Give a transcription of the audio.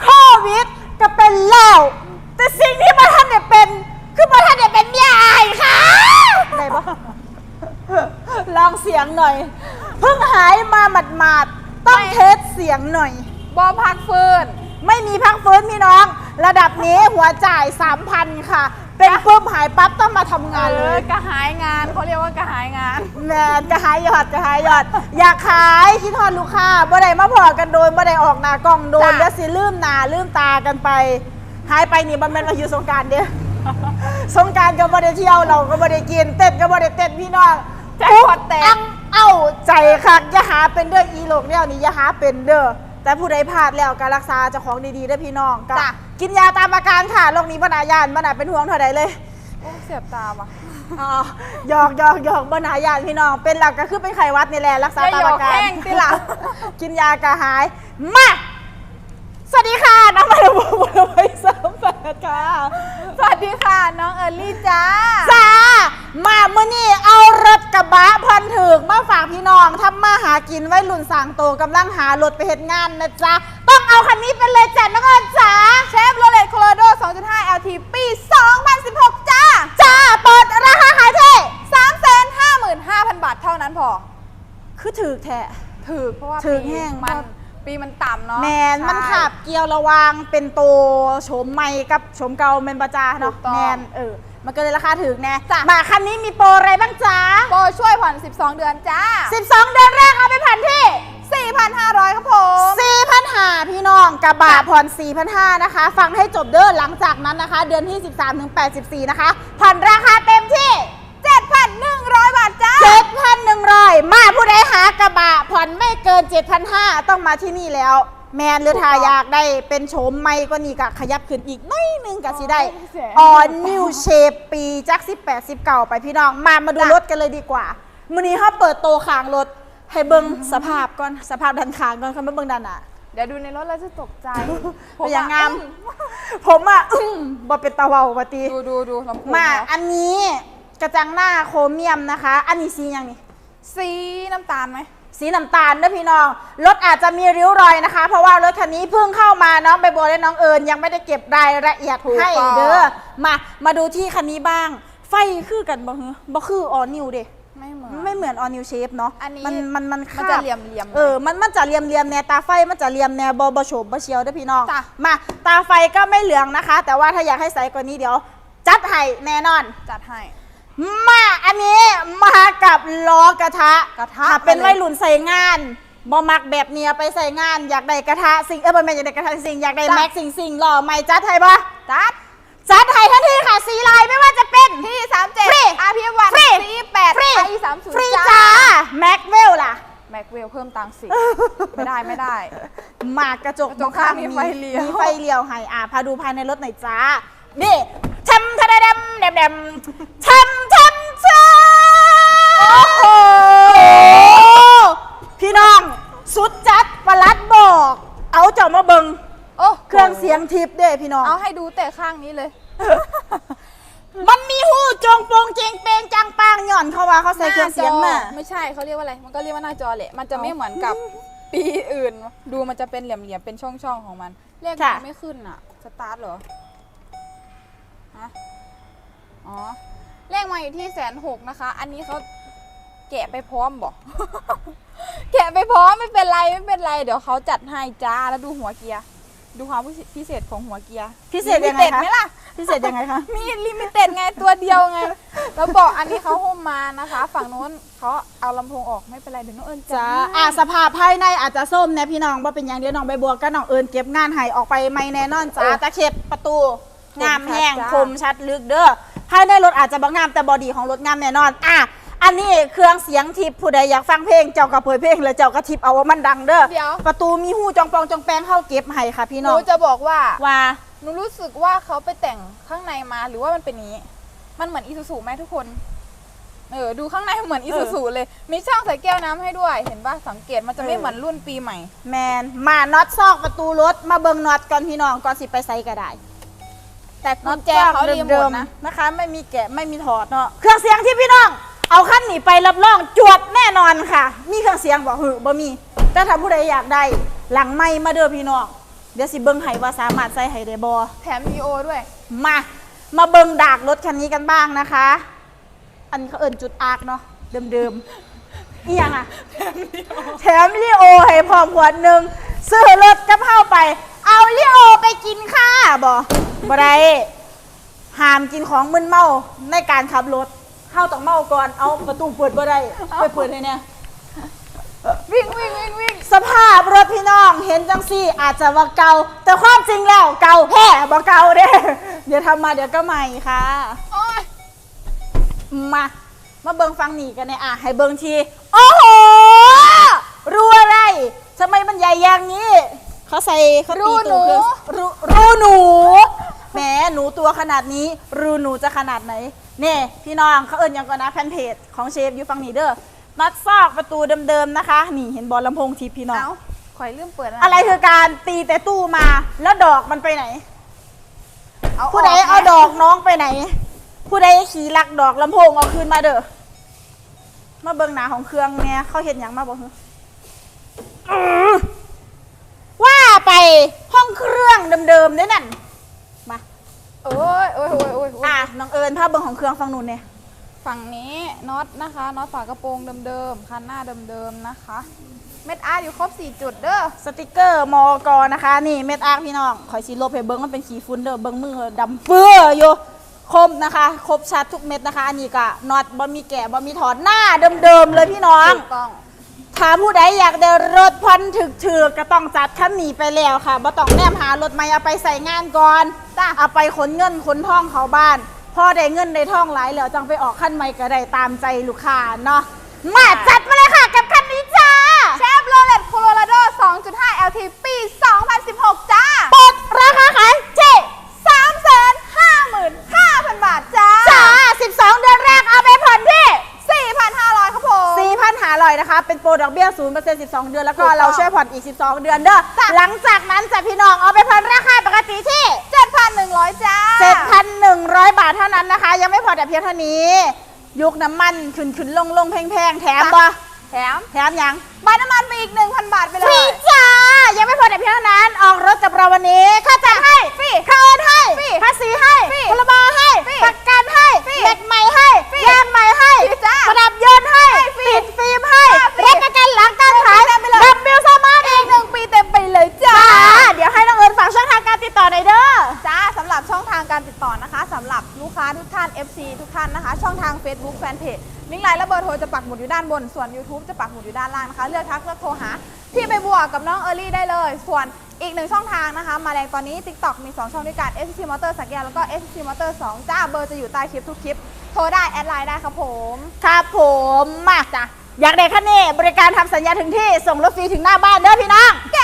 โควิดก็เป็นแล้ว แต่สิ่งที่มาท่านเนี่ยเป็น คือมาท่านเนี่ยเป็นเมียอายค่ะได้ปะลองเสียงหน่อย เพิ่งหายมาหมาดๆต้องเทสเสียงหน่อย บอพักฟื้น ไม่มีพักฟื้นพี่น้อง ระดับนี้หัวจ่าย 3,000 ค่ะ เป็นปุ๊บหายปั๊บต้องมาทำงานเอเลอยกระหายงานเขาเรียกว่ากระหายงานแมนกระหายยอดกระหายยอด อยากขายคิดทอดลูกค้าบ่ได้มาพอกันโดนบ่ได้ออกหน้ากล้องโดนจ้ะ แล้วสิลืมหน้าลืมตากันไป หายไปนี่บ่แม่นมาอยู่สงกรารเด้สงกรารก็บ่ได้เที่ยวเราก็บ่ได้กินเต้นก็บ่ได้เต้นพี่น้องใจคอแตกอังเอ้าใจคักอย่าหาเป็นเด้ออีโลกเนี่ยนี่อย่าหาเป็นเด้อ แต่ผู้ใดพลาดแล้วการรักษาเจ้าของดีๆเด้อพี่น้องก็จ้ะ กินยาตามอาการค่ะโรคนี้บ่น่ายานบ่น่าเป็นห่วงเท่าใดเลย โอ้เสียบตาว่ะอ๋อหยอกหยอกหยอกบนหายานพี่น้อง เป็นหลักก็คือเป็นไข้หวัดนี่แหละรักษาอย่าตามหยออากการ แห้งติล่ะ กินยากระหาย มา สวัสดีค่ะ น้องมาดูบุญไว้สามแปดค่ะสวัสดีค่ะ น้องเอลลี่จ้า จ้ามาเมื่อนี้เอารถกระบะพันถึ กมาฝากพี่น้องทำมาหากินไว้รุ่นสางโตกำลังหารถไปเหตุงานนะจ๊ะ ต้องเอาคันนี้ไปเลยจ้ะน้องเอิญจ๋าเชฟโรเลตโคโลโด 2.5 LT ปี 2016 จ้า จ้า เปิดราคาขายเท่355,000 บาทเท่านั้นพอ คือถือแท้ถือเพราะว่าถือปีแห้งมันปีมันต่ำเนาะแมนใช่มันขับเกียวระวางเป็นโตโฉมใหม่กับโฉมเก่าแมนบาจาเนาะถูกต้องแมนเออ มันก็เลยราคาถึงแน่จ้ะมาคันนี้มีโปรอะไรบ้างจ๊ะ โปรช่วยผ่อน 12 เดือนจ้า 12 เดือนแรกเอาไปผ่อนที่ 4,500 ครับผม 4,500 พี่น้องกระบะผ่อน 4,500 นะคะ ฟังให้จบเด้อหลังจากนั้นนะคะ เดือนที่ 13 ถึง 84 นะคะ ผ่อนราคาเต็มที่ 7,100 บาทจ้า 7,100 มาผู้ใดหากระบะผ่อนไม่เกิน 7,500 ต้องมาที่นี่แล้ว แมนหรือทาอยากได้เป็นโฉมใหม่ก็นี่ก็ขยับขึ้นอีกหน้อยหนึงก็สิได้ออนิวเชฟปีจัก18 19เก่าไปพี่น้อง มามาดูจ้ะรถกันเลยดีกว่ามื้อนี้เขาเปิดโตขางรถ ให้เบิ่งสภาพก่อนสภาพด้านข้างก่อนค่ะมาเบิ่งด้านหน้าเดี๋ยวดูในรถแล้วจะตกใจเป็นอย่างงาม ผมอะอื้มบ่เป็นตาเว้าปติดูดูดูลำโพงมาเนาะอันนี้กระจังหน้าโครเมียมนะคะ อันนี้สีหยังนี่สีน้ำตาลไหม สีน้ำตาลนะพี่น้อง รถอาจจะมีริ้วรอยนะคะ เพราะว่ารถคันนี้เพิ่งเข้ามาน้องใบบัวและน้องเอิญยังไม่ได้เก็บรายละเอียดถูกให้ต้องเด้อมามาดูที่คันนี้บ้าง ไฟคือกันบ่ฮึบ่คือออนิวเด้ไม่เหมือนไม่เหมือนออนิวเชฟเนาะอันนี้มันมันมันมันคาจะบเหลี่ยมๆเออมันมันจะเหลี่ยมเหลี่ยมๆแนวตาไฟมันจะเหลี่ยมแนวบอบโฉบบเชียวเด้อพี่น้องจ้ะมาตาไฟก็ไม่เหลืองนะคะ แต่ว่าถ้าอยากให้ใสกว่านี้เดี๋ยว จัดให้แน่นอนจัดให้ มาอันนี้มากับล้อกระทะกระทะถ้าเป็นมาเลยวัยรุ่นใส่งานบอมักแบบเนี้ยไปใส่งาน อยากได้กระทะสิ่งเออบ่แม่นอยากได้กระทะสิ่งอยากได้จ้ะ แม็กสิ่งสิ่งหล่อใหม่จัดให้ปะจัดจัดให้ทันทีค่ะสีลายไม่ว่าจะเป็น ที่สามเจ็ดฟรี RPM วันฟรีซีแปดฟรีไอสามศูนฟรีย์จ้าแม็กเวลล่ะ แม็กเวลเพิ่มตังค์สิ ไม่ได้ไม่ได้ หมากกระจกกระจกข้างมีไฟเลี้ยว มีไฟเลี้ยวให้อะพาดูภายในรถหน่อยจ้านี่ทำทะเดดำเดมเดมทำทำ สุดจัดประลัดบอก เอาเจ้ามาเบิงโอ้เครื่องเสียงทิพย์เด้พี่น้อง เอาให้ดูแต่ข้างนี้เลย มันมีหูจงโปงเจงเปงจังปางหย่อนเข้ามาเขาใส่เครื่องเสียงหมาน้จอไม่ใช่เขาเรียกว่าอะไร มันก็เรียกว่าหน้าจอแหละ มันจะไม่เอาเหมือนกับปีอื่น ดูมันจะเป็นเหลี่ยมๆ เป็นช่องๆ ของมันเลขค่ะมันไม่ขึ้นอะ สตาร์ทเหรอฮะอ๋อ เลขมาอยู่ที่แสนหกนะคะ อันนี้เขา แกะไปพร้อมบอก แกะไปพร้อมไม่เป็นไรไม่เป็นไร เดี๋ยวเขาจัดให้จ้าแล้วดูหัวเกียร์ ดูความพิเศษของหัวเกียร์พิเศษยังไงลิมิต็ดคะไหมล่ะ พิเศษยังไงคะ มีลิมิเต็ดไงตัวเดียวไง แล้วบอกอันนี้เขาหุ้มมานะคะ ฝั่งโน้นเขาเอาลำโพงออกไม่เป็นไรเดี๋ยวน้องเอิญจ้าให้อะสภาพภายในอาจจะส้มนะพี่น้องว่าเป็นอย่างเดียวน้องใบบัวก็น้องเอิญเก็บงานให้ออกไปไม่แน่นอนจ้าตะเข็บประตูงามแห้งคมชัดลึกเด้อภายในรถอาจจะบางงามแต่บอดี้ของรถงามแน่นอน อะ อันนี้เครื่องเสียงทิพย์ผู้ใดอยากฟังเพลงเจ้าก็เปิดเพลงแล้วเจ้าก็ทิพย์เอาว่ามันดังเด้อเดี๋ยว ประตูมีหูจองปองจองแปงเข้าเก็บให้ค่ะพี่หน้นูองจะบอกว่าว่าหนูรู้สึกว่าเขาไปแต่งข้างในมาหรือว่ามันเป็นอย่างนี้ มันเหมือนอีซูซูไหมทุกคน เออดูข้างในเหมือนอีซูซูเลย มีช่องใส่แก้วน้ำให้ด้วย เห็นป่ะสังเกตมันจะไม่เหมือนรุ่นปีใหม่ แมนมาน็อตซอกประตูรถมาเบิงน็อตก่อนพี่น้องก่อนสิไปใส่ก็ได้แต่น็อตแจเขารีโมเดิทมนะ ๆนะคะ ไม่มีแกะไม่มีถอดเนาะเครื่องเสียงที่พี่น้อง เอาขั้นหนีไปรับรองจวดแน่นอนค่ะ มีเครื่องเสียงบอกหือบ่มีแต่ถ้าผู้ใดอยากได้หลังไม่มาเด้อพี่น้องเดี๋ยวสิเบิ่งให้ว่าสามารถใส่ให้ได้บ่แถมวีโอด้วย มา มาเบิ่งดากรถคันนี้กันบ้างนะคะ อันนี้เขาเอิ้นจุดอาร์คเนาะเดิมๆอีหยังอะ แถมลิโอให้พร้อมขวดหนึ่งซื้อรถกับเข้าไป เอาลิโอไปกินค่ะบ่บ่ได้ห้ามกินของมึนเมาในการขับรถ เข้าต้องเมาก่อน เอาประตูเปิดบ่ได้ไปเปิดให้เนี่ยวิ่งวิ่งวิ่งวิ่งสภาพรถพี่น้องเห็นจังซี่ อาจจะว่าเก่าแต่ความจริงแล้วเก่าแท้บ่เก่าเด้เดี๋ยวทำมาเดี๋ยวก็ใหม่ค่ะ โอ้ยมามาเบิงฟังหนีกันเนี่ยอะให้เบิงที โอ้โหรู้อะไรทำไมมันใหญ่อย่างนี้เขาใส่เขาตีตัวเครื่องรูรูหนูแหมหนูตัวขนาดนี้ รูหนูจะขนาดไหน เนี่ยพี่น้องเขาเอิญยังก่อนนะแฟนเพจของเชฟอยู่ฟังนี่เด้อนัดซอกประตูเดิมๆนะคะ นี่เห็นบอลลำโพงทีพี่น้อง เอาข่อยลืมเปิดอะไรคือการตีแต่ตู้มาแล้วดอกมันไปไหน เอาผู้ใดเอาดอกน้องไปไหน ผู้ใดขี่ลักดอกลำโพงเอาคืนมาเด้อมาเบิ่งหนาของเครื่องเนี่ยเขาเห็นอย่างมาบอกว่าไปห้องเครื่องเดิมๆเนี่ยนั่นมา โอ้ยโอ้ยโอ้ยโอ้ยโอ้ยอะน้องเอิญภาพเบิ่งของเครื่องฟังนู่นเนี่ยฝั่งนี้น็อตนะคะน็อตฝากระโปรงเดิมๆคันหน้าเดิมๆนะคะ เม็ดอาร์อยู่ครบ 4 จุดเด้อสติกเกอร์มอกอนะคะ นี่เม็ดอาร์คพี่น้องขอยสีลบให้เบิ้งมันเป็นขีฟุ้นเด้อเบิ้งมือดำเปื้ออยู่คมนะคะ ครบชัดทุกเม็ดนะคะ อันนี้ก็น็อตบ่มีแกะบ่มีถอดหน้าเดิมๆเลยพี่น้อง ถูกต้อง ถ้าผู้ใดอยากได้รถพันถึกๆก็ต้องจัดคันหนีไปแล้วค่ะบ่ต้องแนมหารถใหม่เอาไปใส่งานก่อนจ้าเอาไปขนเงินขนทองเขาบ้านพอได้เงินได้ทองหลายแล้วจังไปออกคันใหม่ก็ได้ตามใจลูกค้าเนาะมาจัดมาเลยค่ะกับคันนี้จ้าเชฟโรเลตโคโลราโด2.5 LT ปี 2016 จ้า ปดราคาขายเจ๊ 355,000 บาทจ้า จ้า12 เดือนแรกเอาไปผ่อนที่ 4,500ครับผม 4,000หาลอยนะคะ เป็นโปรดอกเบี้ย 0% 12 เดือน แล้วก็ถูกต้องเราช่วยผ่อนอีก 12 เดือนเด้อ หลังจากนั้นจะพี่น้องเอาไปผ่อนราคาปกติที่ 7,100 จ้า 7,100 บาทเท่านั้นนะคะ ยังไม่พอแต่เพียงเท่านี้ ยุคน้ำมันขึ้นขึ้นลงลงแพงแพงๆแถมบ่แถม แถมยังใบน้ำมันไปอีก 1,000 บาทไปเลฟรีย จ้า ยังไม่พอแต่เพียงเท่านั้น ออกรถกับเราวันนี้ค่า FC ทุกท่านนะคะ ช่องทาง Facebook Fanpage ลิงก์ไลน์และเบอร์โทรจะปักหมุดอยู่ด้านบน ส่วน YouTube จะปักหมุดอยู่ด้านล่างนะคะ เลือกทักเลือกโทรหาพี่ใบบัวกกับน้องเออรี่ได้เลย ส่วนอีกหนึ่งช่องทางนะคะ มาแรงตอนนี้ TikTok มี 2 ช่องด้วยกัน SC Motor สักยาแล้วก็ SC Motor 2 จ้าเบอร์จะอยู่ใต้คลิปทุกคลิป โทรได้แอดไลน์ได้ครับผม ครับผมมากจ้ะอยากได้คันนี้บริการทำสัญญาถึงที่ส่งรถฟรีถึงหน้าบ้านเด้อพี่น้องแก